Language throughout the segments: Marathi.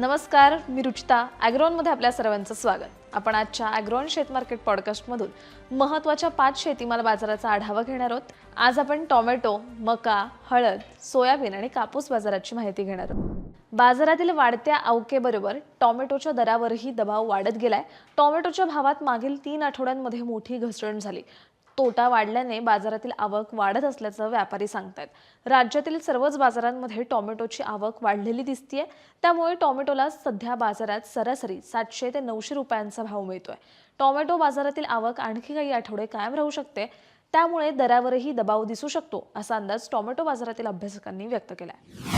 नमस्कार मी रुचिता. ॲग्रॉनमध्ये आपल्या सर्वांचं स्वागत. आपण आजच्या ॲग्रॉन शेत मार्केट पॉडकास्टमधून महत्त्वाच्या पाच शेतीमाल बाजाराचा आढावा घेणार आहोत. आज आपण टोमॅटो मका हळद सोयाबीन आणि कापूस बाजाराची माहिती घेणार आहोत. बाजारातील वाढत्या अवकेबरोबर टोमॅटोच्या दरावरही दबाव वाढत गेलाय. टोमॅटोच्या भावात मागील तीन आठवड्यांमध्ये मोठी घसरण झाली. तोटा वाढल्याने बाजारातील आवक वाढत असल्याचं व्यापारी सांगतात राज्यातील सर्वच बाजारांमध्ये टोमॅटोची आवक वाढलेली दिसतीये. त्यामुळे टोमॅटोला सध्या बाजारात सरासरी सातशे ते नऊशे रुपयांचा भाव मिळतोय. टोमॅटो बाजारातील आवक आणखी काही आठवडे कायम राहू शकते. त्यामुळे दरावरही दबाव दिसू शकतो असा अंदाज टोमॅटो बाजारातील अभ्यासकांनी व्यक्त केलाय.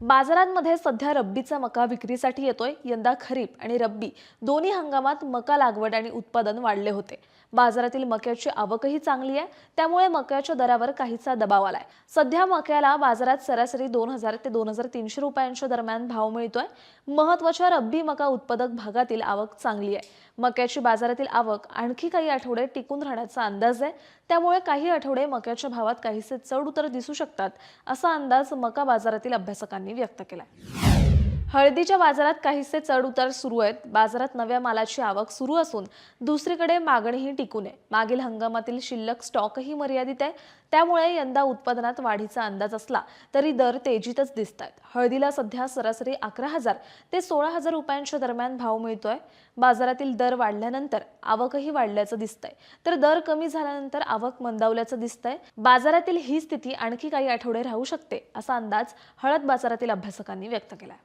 बाजारांमध्ये सध्या रब्बीचा मका विक्रीसाठी येतोय. यंदा खरीप आणि रब्बी दोन्ही हंगामात मका लागवड आणि उत्पादन वाढले होते. बाजारातील मक्याची आवकही चांगली आहे. त्यामुळे मक्याच्या दरावर काहीसा दबाव आलाय. सध्या मक्याला बाजारात सरासरी दोन हजार ते दोन हजार तीनशे रुपयांच्या दरम्यान भाव मिळतोय. महत्त्वाच्या रब्बी मका उत्पादक भागातील आवक चांगली आहे. मक्याची बाजारातील आवक आणखी काही आठवडे टिकून राहण्याचा अंदाज आहे. त्यामुळे काही आठवडे मक्याच्या भावात काहीसे चढ उतर दिसू शकतात असा अंदाज मका बाजारातील अभ्यासकांनी व्यक्त केलाय हळदीच्या बाजारात काहीसे चढ उतार सुरू आहेत. बाजारात नव्या मालाची आवक सुरू असून दुसरीकडे मागणीही टिकून आहे. मागील हंगामातील शिल्लक स्टॉकही मर्यादित आहे. त्यामुळे यंदा उत्पादनात वाढीचा अंदाज असला तरी दर तेजीतच दिसत आहेत. हळदीला सध्या सरासरी अकरा हजार ते सोळा हजार रुपयांच्या दरम्यान भाव मिळतोय. बाजारातील दर वाढल्यानंतर आवकही वाढल्याचं दिसतंय. तर दर कमी झाल्यानंतर आवक मंदावल्याचं दिसतंय. बाजारातील ही स्थिती आणखी काही आठवडे राहू शकते असा अंदाज हळद बाजारातील अभ्यासकांनी व्यक्त केलाय.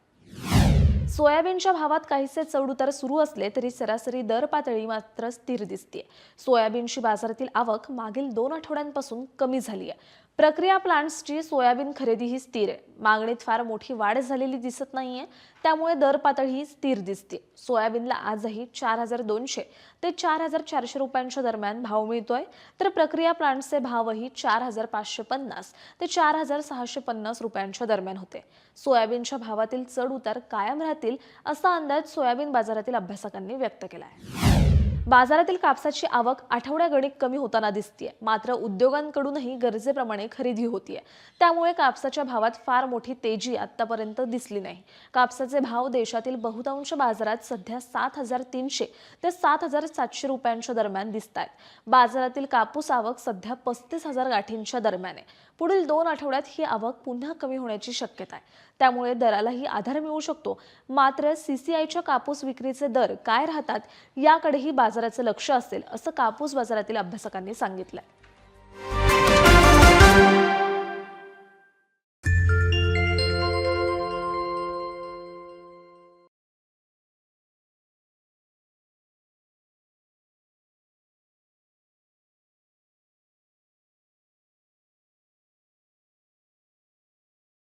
सोयाबीनच्या भावात काहीसे चढउतार सुरू असले तरी सरासरी दर पातळी मात्र स्थिर दिसते सोयाबीनची बाजारातील आवक मागील दोन आठवड्यांपासून कमी झाली आहे प्रक्रिया प्लांट्सची सोयाबीन खरेदी ही स्थिर आहे. मागणीत फार मोठी वाढ झालेली दिसत नाहीये. त्यामुळे दर पातळी ही स्थिर दिसते. सोयाबीनला आजही चार हजार दोनशे ते चार हजार चारशे रुपयांच्या दरम्यान भाव मिळतोय. तर प्रक्रिया प्लांट्सचे भावही चार हजार पाचशे पन्नास ते चार हजार सहाशे पन्नास रुपयांच्या दरम्यान होते. सोयाबीनच्या भावातील चढ उतार कायम राहतील असा अंदाज सोयाबीन बाजारातील अभ्यासकांनी व्यक्त केला आहे बाजारातील कापसाची आवक आठवड्यागणिक कमी होताना दिसतीये. मात्र उद्योगांकडूनही गरजेप्रमाणे खरेदी होतीये. त्यामुळे कापसाच्या भावात फार मोठी तेजी आतापर्यंत दिसली नाही. कापसाचे भाव देशातील बहुतांश बाजारात सध्या सात हजार तीनशे ते सात हजार सातशे रुपयांच्या दरम्यान दिसत आहेत बाजारातील कापूस आवक सध्या पस्तीस हजार गाठींच्या दरम्यान आहे. पुढील दोन आठवड्यात ही आवक पुन्हा कमी होण्याची शक्यता आहे. त्यामुळे दरालाही आधार मिळू शकतो. मात्र सीसीआयच्या कापूस विक्रीचे दर काय राहतात याकडेही बाजार बाजाराचं लक्ष असेल असं कापूस बाजारातील अभ्यासकांनी सांगितलंय.